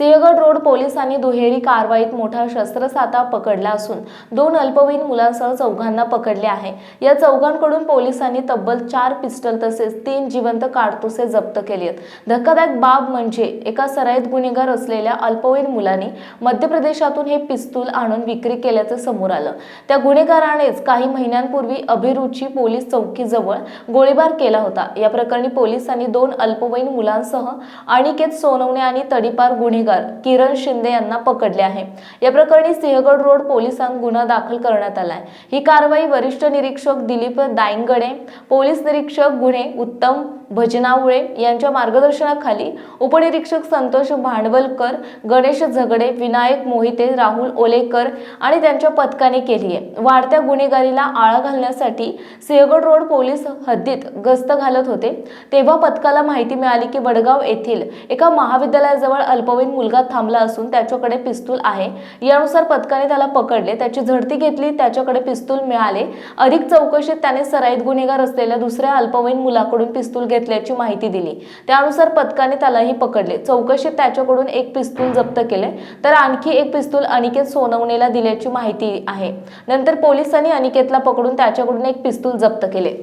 Sinhagad road पोलिसांनी दुहेरी कारवाईत मोठा शस्त्रसाठा पकडला असून दोन अल्पवयीन मुलांसह चौघांना पकडले आहे. या चौघांकडून पोलिसांनी तब्बल चार पिस्टल तसेच तीन जिवंत काडतुसे जप्त केली आहेत. धक्कादायक बाब म्हणजे एका सराईत गुन्हेगार असलेल्या अल्पवयीन मुलांनी मध्य प्रदेशातून हे पिस्तूल आणून विक्री केल्याचं समोर आलं. त्या गुन्हेगारानेच काही महिन्यांपूर्वी अभिरुची पोलीस चौकीजवळ गोळीबार केला होता. या प्रकरणी पोलिसांनी दोन अल्पवयीन मुलांसह अनिकेत सोनवणे आणि तडीपार गुन्हेगार किरण शिंदे यांना पकडले आहे. या प्रकरणी सिंहगड रोड पोलिसांत गुन्हा दाखल करण्यात आलाय. ही कारवाई वरिष्ठ निरीक्षक दिलीप दायंगडे पोलीस निरीक्षक गुन्हे उत्तम भजनावळे यांच्या मार्गदर्शनाखाली उपनिरीक्षक संतोष भांडवलकर गणेश झगडे विनायक मोहिते राहुल ओलेकर आणि त्यांच्या पथकाने केली आहे. वाढत्या गुन्हेगारीला आळा घालण्यासाठी सिंहगड रोड पोलीस हद्दीत गस्त घालत होते. तेव्हा पथकाला माहिती मिळाली की वडगाव येथील एका महाविद्यालयाजवळ अल्पवयीन मुलगा थांबला असून त्याच्याकडे पिस्तूल आहे. यानुसार पथकाने त्याला पकडले. त्याची झडती घेतली. त्याच्याकडे पिस्तूल मिळाले. अधिक चौकशीत त्याने सराईत गुन्हेगार असलेल्या दुसऱ्या अल्पवयीन मुलाकडून पिस्तूल घेतल्याची माहिती दिली. त्यानुसार पथकाने त्यालाही पकडले. चौकशीत त्याच्याकडून एक पिस्तूल जप्त केले. तर आणखी एक पिस्तूल अनिकेत सोनवणेला दिल्याची माहिती आहे. नंतर पोलिसांनी अनिकेतला पकडून त्याच्याकडून एक पिस्तूल जप्त केले.